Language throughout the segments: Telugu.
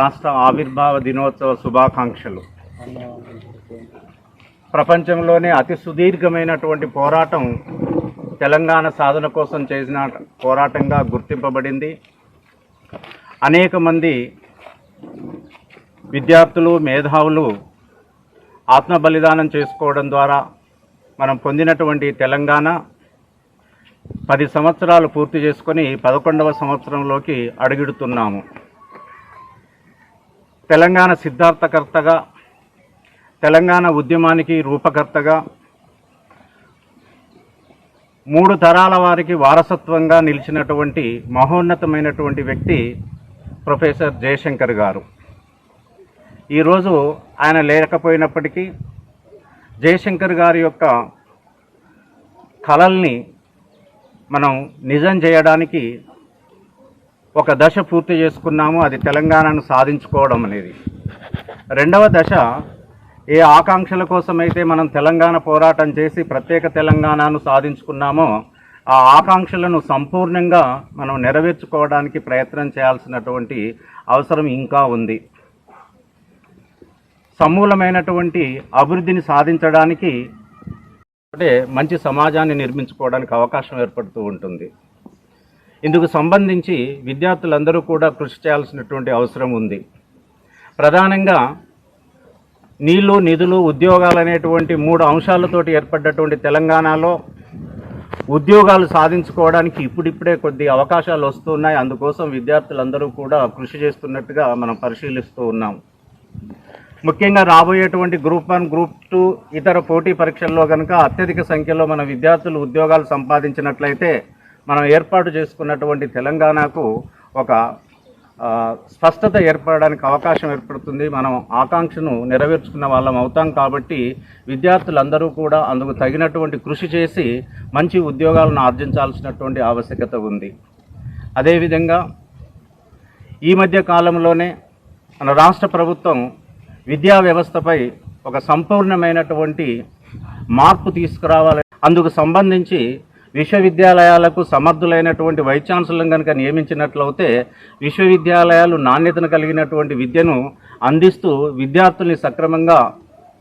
రాష్ట్ర ఆవిర్భావ దినోత్సవ శుభాకాంక్షలు. ప్రపంచంలోనే అతి సుదీర్ఘమైనటువంటి పోరాటం తెలంగాణ సాధన కోసం చేసిన పోరాటంగా గుర్తింపబడింది. అనేక మంది విద్యార్థులు మేధావులు ఆత్మ బలిదానం చేసుకోవడం ద్వారా మనం పొందినటువంటి తెలంగాణ పది సంవత్సరాలు పూర్తి చేసుకొని పదకొండవ సంవత్సరంలోకి అడుగుడుతున్నాము. తెలంగాణ సిద్ధార్థకర్తగా తెలంగాణ ఉద్యమానికి రూపకర్తగా మూడు తరాల వారికి వారసత్వంగా నిలిచినటువంటి మహోన్నతమైనటువంటి వ్యక్తి ప్రొఫెసర్ జయశంకర్ గారు. ఈరోజు ఆయన లేకపోయినప్పటికీ జయశంకర్ గారి యొక్క కళల్ని మనం నిజం చేయడానికి ఒక దశ పూర్తి చేసుకున్నాము అది తెలంగాణను సాధించుకోవడం అనేది. రెండవ దశ ఏ ఆకాంక్షల కోసమైతే మనం తెలంగాణ పోరాటం చేసి ప్రత్యేక తెలంగాణను సాధించుకున్నామో ఆ ఆకాంక్షలను సంపూర్ణంగా మనం నెరవేర్చుకోవడానికి ప్రయత్నం చేయాల్సినటువంటి అవసరం ఇంకా ఉంది. సమూలమైనటువంటి అభివృద్ధిని సాధించడానికి అంటే మంచి సమాజాన్ని నిర్మించుకోవడానికి అవకాశం ఏర్పడుతూ ఉంటుంది. ఇందుకు సంబంధించి విద్యార్థులందరూ కూడా కృషి చేయాల్సినటువంటి అవసరం ఉంది. ప్రధానంగా నీళ్ళు నిధులు ఉద్యోగాలు అనేటువంటి మూడు అంశాలతోటి ఏర్పడ్డటువంటి తెలంగాణలో ఉద్యోగాలు సాధించుకోవడానికి ఇప్పుడిప్పుడే కొద్ది అవకాశాలు వస్తున్నాయి. అందుకోసం విద్యార్థులందరూ కూడా కృషి చేస్తున్నట్టుగా మనం పరిశీలిస్తూ ఉన్నాం. ముఖ్యంగా రాబోయేటువంటి గ్రూప్ వన్ గ్రూప్ టూ ఇతర పోటీ పరీక్షల్లో కనుక అత్యధిక సంఖ్యలో మన విద్యార్థులు ఉద్యోగాలు సంపాదించినట్లయితే మనం ఏర్పాటు చేసుకున్నటువంటి తెలంగాణకు ఒక స్పష్టత ఏర్పడడానికి అవకాశం ఏర్పడుతుంది. మనం ఆకాంక్షను నెరవేర్చుకున్న వాళ్ళం అవుతాం కాబట్టి విద్యార్థులందరూ కూడా అందుకు తగినటువంటి కృషి చేసి మంచి ఉద్యోగాలను ఆర్జించాల్సినటువంటి ఆవశ్యకత ఉంది. అదేవిధంగా ఈ మధ్య కాలంలోనే మన రాష్ట్ర ప్రభుత్వం విద్యా వ్యవస్థపై ఒక సంపూర్ణమైనటువంటి మార్పు తీసుకురావాలి. అందుకు సంబంధించి విశ్వవిద్యాలయాలకు సమర్థులైనటువంటి వైస్ ఛాన్సలర్లను కనుక నియమించినట్లయితే విశ్వవిద్యాలయాలు నాణ్యతను కలిగినటువంటి విద్యను అందిస్తూ విద్యార్థుల్ని సక్రమంగా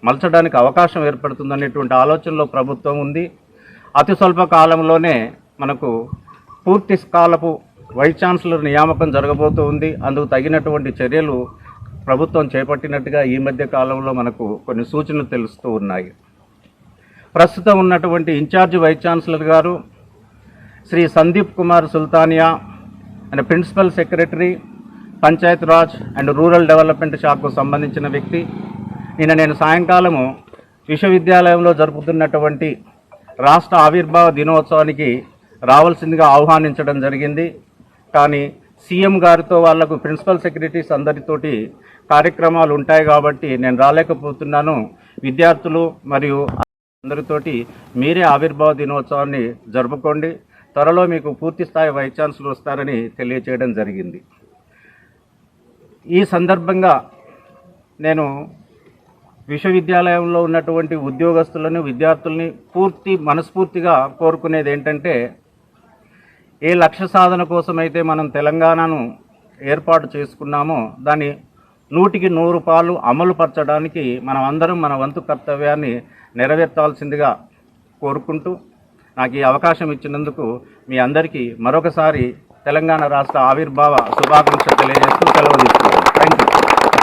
మలచడానికి అవకాశం ఏర్పడుతుందనేటువంటి ఆలోచనలో ప్రభుత్వం ఉంది. అతి స్వల్ప కాలంలోనే మనకు పూర్తి కాలపు వైస్ ఛాన్సలర్ నియామకం జరగబోతూ ఉంది. అందుకు తగినటువంటి చర్యలు ప్రభుత్వం చేపట్టినట్టుగా ఈ మధ్య కాలంలో మనకు కొన్ని సూచనలు తెలుస్తూ ఉన్నాయి. ప్రస్తుతం ఉన్నటువంటి ఇన్ఛార్జ్ వైస్ ఛాన్సలర్ గారు Shri Sandeep Kumar Sultania and principal secretary Panchayat Raj and rural development శాఖకు సంబంధించిన వ్యక్తి. నిన్న నేను సాయంకాలము విశ్వవిద్యాలయంలో జరుపుతున్నటువంటి రాష్ట్ర ఆవిర్భావ దినోత్సవానికి రావాల్సిందిగా ఆహ్వానించడం జరిగింది. కానీ సీఎం గారితో వాళ్ళకు ప్రిన్సిపల్ సెక్రటరీస్ అందరితోటి కార్యక్రమాలు ఉంటాయి కాబట్టి నేను రాలేకపోతున్నాను. విద్యార్థులు మరియు అందరితోటి మీరే ఆవిర్భావ దినోత్సవాన్ని జరుపుకోండి. త్వరలో మీకు పూర్తి స్థాయి వైస్ ఛాన్సలర్ వస్తారని తెలియచేయడం జరిగింది. ఈ సందర్భంగా నేను విశ్వవిద్యాలయంలో ఉన్నటువంటి ఉద్యోగస్తులను విద్యార్థుల్ని పూర్తి మనస్ఫూర్తిగా కోరుకునేది ఏంటంటే ఏ లక్ష్య సాధన కోసమైతే మనం తెలంగాణను ఏర్పాటు చేసుకున్నామో దాన్ని నూటికి నూరు పాలు అమలు పరచడానికి మనం అందరం మన వంతు కర్తవ్యాన్ని నెరవేర్చాల్సిందిగా కోరుకుంటూ నాకు ఈ అవకాశం ఇచ్చినందుకు మీ అందరికీ మరొకసారి తెలంగాణ రాష్ట్ర ఆవిర్భావ శుభాకాంక్షలు తెలియజేస్తూ సెలవు తీసుకుంటున్నాను.